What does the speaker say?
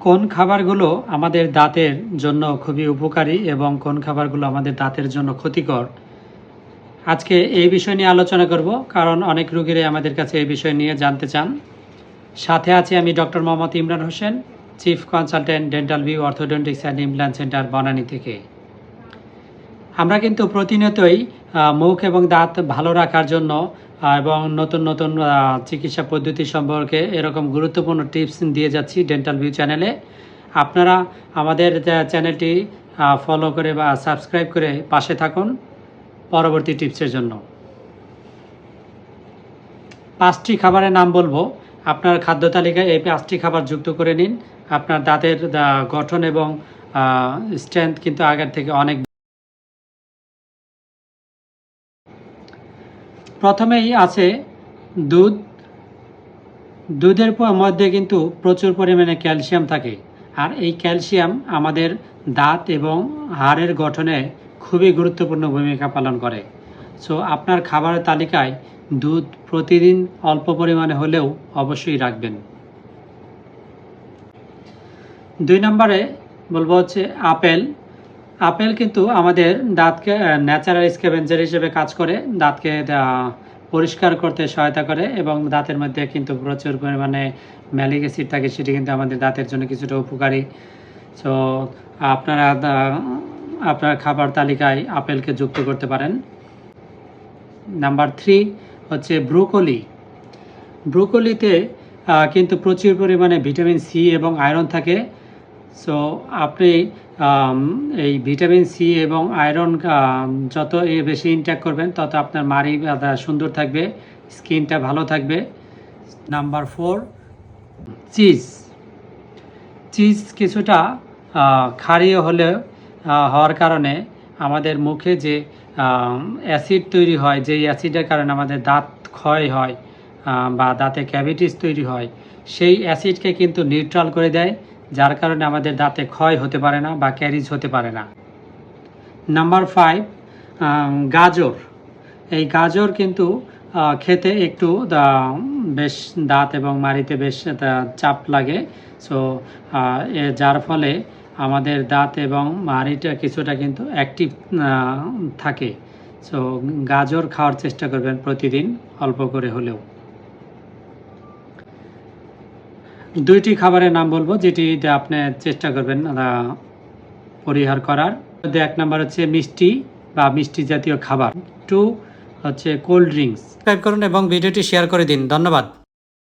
কোন খাবারগুলো আমাদের দাঁতের জন্য খুবই উপকারী এবং কোন খাবারগুলো আমাদের দাঁতের জন্য ক্ষতিকর? আজকে এই বিষয় নিয়ে আলোচনা করব, কারণ অনেক রুগীরাই আমাদের কাছে এই বিষয় নিয়ে জানতে চান। সাথে আছি আমি doctor Mohammad Imran Hossain, chief consultant dental view orthodontics and implant centre Banani থেকে। আমরা কিন্তু প্রতিনিয়তই মুখ এবং দাঁত ভালো রাখার জন্য এবং নতুন নতুন চিকিৎসা পদ্ধতি সম্পর্কে এরকম গুরুত্বপূর্ণ টিপস দিয়ে যাচ্ছি ডেন্টাল ভিউ চ্যানেলে আপনারা আমাদের চ্যানেলটি ফলো করে বা সাবস্ক্রাইব করে পাশে থাকুন পরবর্তী টিপসের জন্য। পাঁচটি খাবারের নাম বলব। আপনার খাদ্য তালিকায় এই পাঁচটি খাবার যুক্ত করে নিন। আপনার দাঁতের গঠন এবং স্ট্রেংথ কিন্তু আগের থেকে অনেক প্রথমেই আছে দুধ। দুধের মধ্যে কিন্তু প্রচুর পরিমাণে ক্যালসিয়াম থাকে। আর এই ক্যালসিয়াম আমাদের দাঁত এবং হাড়ের গঠনে খুবই গুরুত্বপূর্ণ ভূমিকা পালন করে। সো আপনার খাবারের তালিকায় দুধ প্রতিদিন অল্প পরিমাণে হলেও অবশ্যই রাখবেন। দুই নম্বরে বলব হচ্ছে আপেল। আপেল কিন্তু আমাদের দাঁতকে ন্যাচারাল স্ক্যাভেঞ্জার হিসেবে কাজ করে। দাঁতকে পরিষ্কার করতে সহায়তা করে এবং দাঁতের মধ্যে কিন্তু প্রচুর পরিমাণে ম্যালিক অ্যাসিড থাকে, সেটি কিন্তু আমাদের দাঁতের জন্য কিছুটা উপকারী। সো আপনারা আপনার খাবার তালিকায় আপেলকে যুক্ত করতে পারেন। নাম্বার থ্রি হচ্ছে ব্রোকলি। ব্রোকলিতে কিন্তু প্রচুর পরিমাণে ভিটামিন সি এবং আয়রন থাকে। সো আপনি এই ভিটামিন সি এবং আয়রন যত এ বেশি ইনটেক করবেন, তত আপনার মাড়ি সুন্দর থাকবে, স্কিনটা ভালো থাকবে। নাম্বার ফোর চিজ চিজ কিছুটা ক্ষারীয় হলে হওয়ার কারণে আমাদের মুখে যে অ্যাসিড তৈরি হয়, যেই অ্যাসিডের কারণে আমাদের দাঁত ক্ষয় হয় বা দাঁতে ক্যাভিটিস তৈরি হয়, সেই অ্যাসিডকে কিন্তু নিউট্রাল করে দেয়। যার কারণে আমাদের দাঁতে ক্ষয় হতে পারে না বা ক্যারিজ হতে পারে না। নাম্বার ফাইভ গাজর। এই গাজর কিন্তু খেতে একটু বেশ দাঁত এবং মাড়িতে বেশ চাপ লাগে। সো যার ফলে আমাদের দাঁত এবং মাড়িটা কিছুটা কিন্তু অ্যাক্টিভ থাকে। সো গাজর খাওয়ার চেষ্টা করবেন প্রতিদিন, অল্প করে হলেও। দুইটি খাবারের নাম বলব, যেটি আপনি চেষ্টা করবেন পরিহার করার। এক নাম্বার হচ্ছে মিষ্টি বা মিষ্টি জাতীয় খাবার। টু হচ্ছে কোল্ড ড্রিঙ্কস। সাবস্ক্রাইব করুন এবং ভিডিওটি শেয়ার করে দিন। ধন্যবাদ।